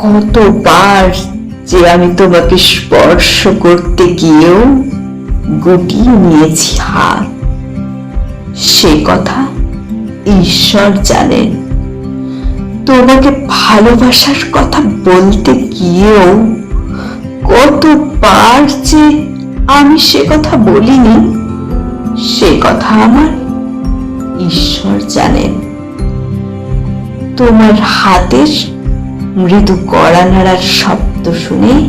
কতবার যে আমি তোমাকে স্পর্শ করতে গিয়েও গুটিয়ে নিয়েছি হাত। সে কথা ঈশ্বর জানেন। তোমাকে ভালোবাসার কথা বলতে গিয়েও কতবার যে আমি সে কথা বলিনি, সে কথা আমার ঈশ্বর জানেন। তোমার হাতের মৃদু কড়া নাড়ার শব্দ শুনে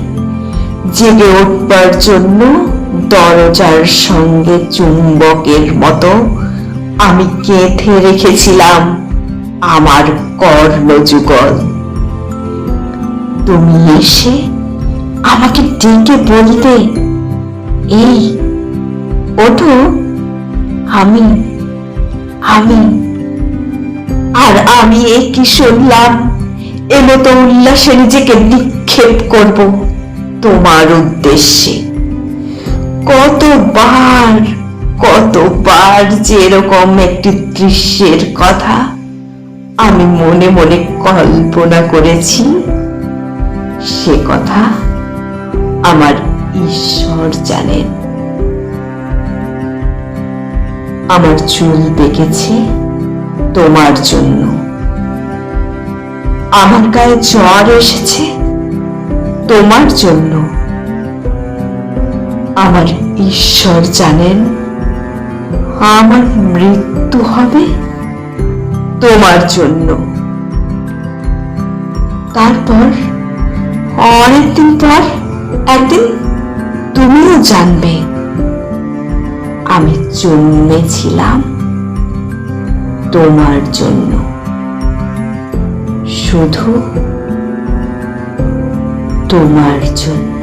জেগে উঠবার জন্য দরজার সঙ্গে চুম্বকের মতো আমি কেঁথে রেখেছিলাম আমার কর্ণযুগল। তুমি এসে আমাকে ডেকে বলতে, এই, ওঠো। আমি আমি, আর আমি এ কি শুনলাম? এমতো উল্লাসে নিজেকে নিক্ষেপ করব তোমার উদ্দেশ্যে। কতবার কতবার যে এরকম একটি দৃশ্যের কথা আমি মনে মনে কল্পনা করেছি, সে কথা আমার ঈশ্বর জানেন। আমার চুল পেকেছে তোমার জন্য। আমার গায়ে জ্বর এসেছে। তোমার জন্য। আমার ঈশ্বর জানেন, আমার মৃত্যু হবে তোমার জন্য। তারপর অনেকদিন পর একদিন তুমিও জানবে, আমি জন্মেছিলাম তোমার জন্য। শুধু তোমার জন্য।